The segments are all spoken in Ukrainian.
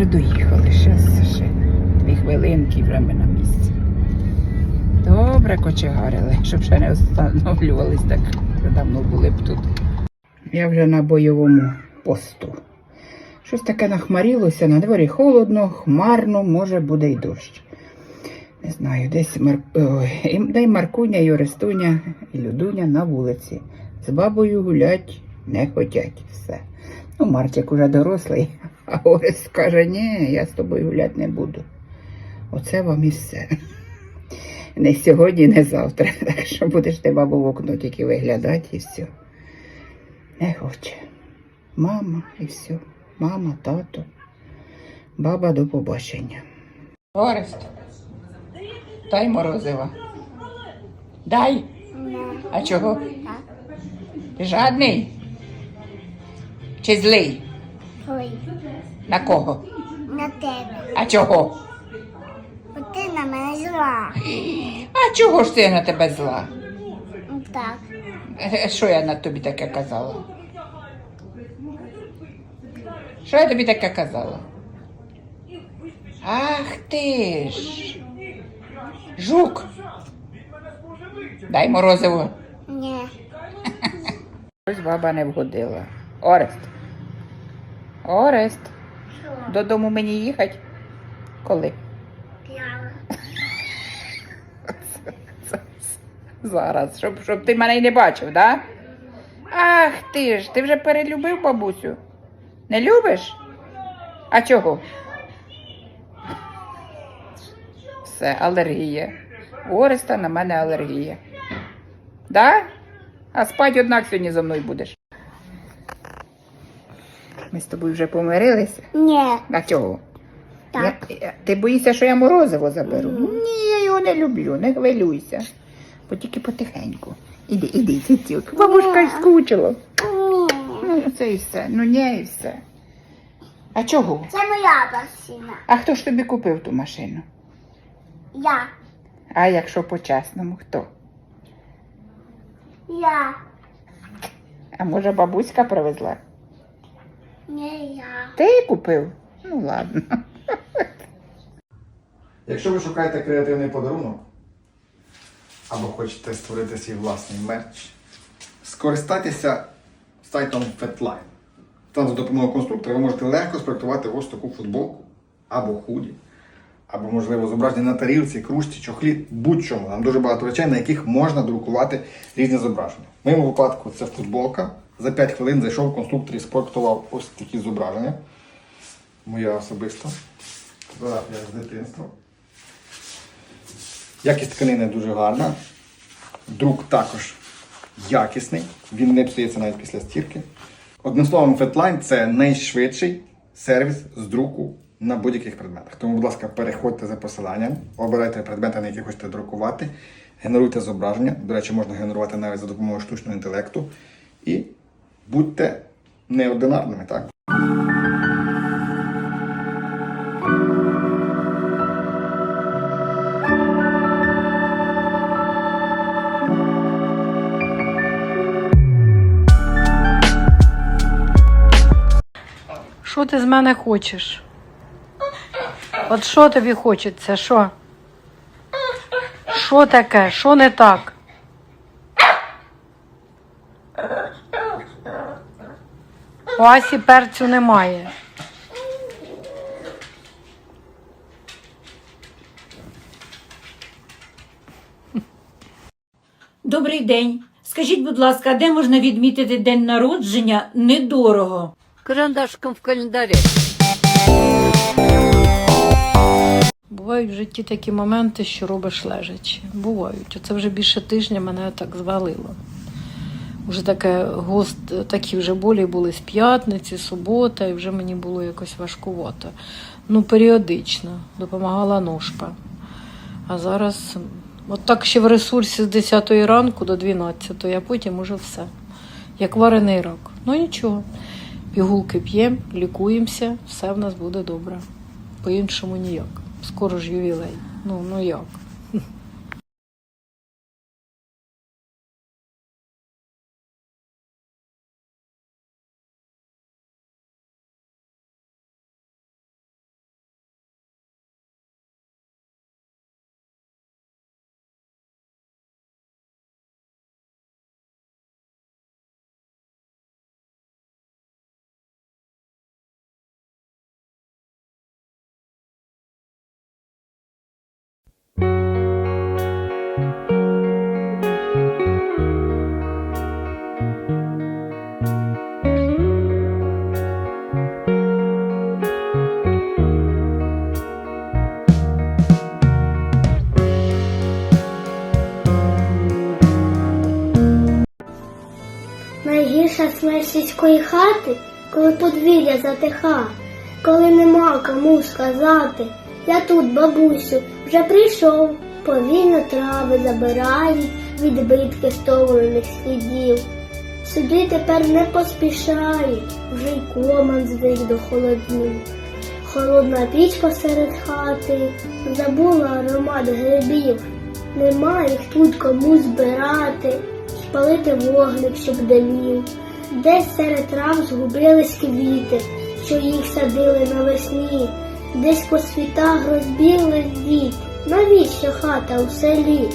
вже доїхали. Зараз ще дві хвилинки і вже на місці. Добре кочегарили, щоб ще не встановлювались так. Давно були б тут. Я вже на бойовому посту. Щось таке нахмарілося, на дворі холодно, хмарно, може буде й дощ. Не знаю, десь Мар... Ой, і- де й Маркуня, і Орестуня, і Людуня на вулиці. З бабою гулять не хотять все. Ну, Марчик уже дорослий, а Орест каже, ні, я з тобою гуляти не буду. Оце вам і все. Не сьогодні, не завтра. Так що будеш ти бабу в окно тільки виглядати і все. Не хоче. Мама і все. Мама, тато. Баба до побачення. Орест. Дай морозива. Дай. А чого? Ти жадний? Чи злий? Ой, На кого? на тебе. А чого? Бо ти на мене зла. А чого ж це на тебе зла? Так. Е, Що я на тобі таке казала? Що я тобі таке казала? Ах ти ж. Жук. Дай морозиво. Ні. Ось баба не вгодила. Орест. Орест. Що? Додому мені їхати? Коли? Я. Зараз, щоб, щоб ти мене й не бачив, да? Ах ти ж, ти вже перелюбив бабусю. Не любиш? А чого? Все, алергія. У Ореста на мене алергія. Да? А спать однак сьогодні зо мною будеш. Ми з тобою вже помирилися. Ні. А чого? Так. Я- я- ти боїшся, що я морозиво заберу? Ні, я його не люблю, не хвилюйся. Бо тільки потихеньку. Іди, іди, цицюк. Бабушка ж скучила. Ні. Ну, це і все. Ну, ні, і все. А чого? Це моя басіна. А хто ж тобі купив ту машину? Я. А якщо по-чесному, хто? Я. А може бабуська привезла? Ні, я. Ти купив? Ну ладно. Якщо ви шукаєте креативний подарунок або хочете створити свій власний мерч, скористайтеся сайтом FetLine. Там за допомогою конструктора ви можете легко спроектувати ось таку футболку або худі, або, можливо, зображення на тарілці, кружці, чохлі, будь-чому. Там дуже багато речей, на яких можна друкувати різні зображення. В моєму випадку це футболка. За 5 хвилин зайшов конструктор і спроектував ось такі зображення. Моя особиста. Фотографія з дитинства. Якість тканини дуже гарна. Друк також якісний. Він не псується навіть після стірки. Одним словом, FetLine це найшвидший сервіс з друку на будь-яких предметах. Тому, будь ласка, переходьте за посиланням, обирайте предмети, на які хочете друкувати, генеруйте зображення. До речі, можна генерувати навіть за допомогою штучного інтелекту. І будьте неординарними, так? Що ти з мене хочеш? От що тобі хочеться? Що? Що таке? Що не так? У Асі перцю немає. Добрий день. Скажіть, будь ласка, де можна відмітити день народження недорого? карандашком в календарі. Бувають в житті такі моменти, що робиш лежачи. Бувають. Оце вже більше тижня мене так звалило. Уже таке гост, такі вже болі були з п'ятниці, субота, і вже мені було якось важкувато. Ну, періодично допомагала ножка. А зараз от так ще в ресурсі з 10 ранку до 12, а потім уже все. Як варений рак. Ну нічого. Пігулки п'ємо, лікуємося, все в нас буде добре. По-іншому ніяк. Скоро ж ювілей. Ну, ну як? Сільської хати, коли подвір'я затиха, коли нема кому сказати. Я тут, бабусю, вже прийшов, повільно трави забирають відбитки стовлених слідів. Сюди тепер не поспішають, вже й коман звик до холодів. Холодна піч посеред хати, забула аромат грибів. Нема їх тут кому збирати, спалити вогник, щоб димів. Десь серед трав згубились квіти, що їх садили навесні, десь по світах розбіглись діти. Навіщо хата у селі?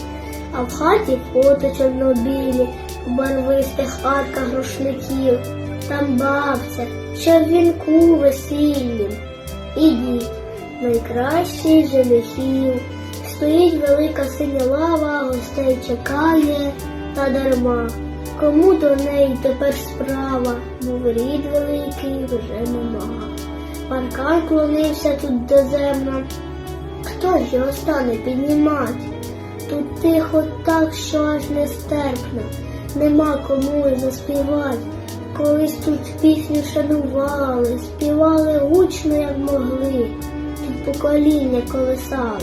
А в хаті фото чорнобілі, в барвистих арках рушників, там бабця, що в вінку весільнім. Ідіть, найкращий женихів. Стоїть велика синя лава, гостей чекає та дарма. Кому до неї тепер справа, мов рід великий вже нема. Паркан клонився тут доземно, хто ж його стане піднімати? Тут тихо так, що аж нестерпно, нема кому й заспівати. Колись тут пісню шанували, співали гучно, як могли, тут покоління колисали,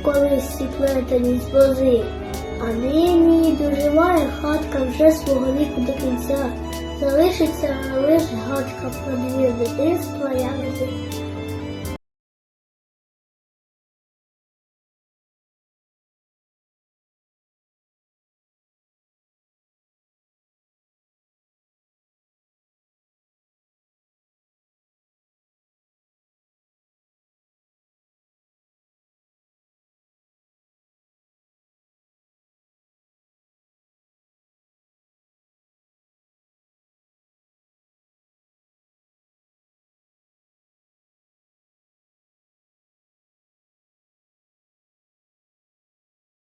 в колисці плетені з вози. А нині доживає хатка вже свого віку до кінця. Залишиться лиш гадка про дві дитинства, як життя.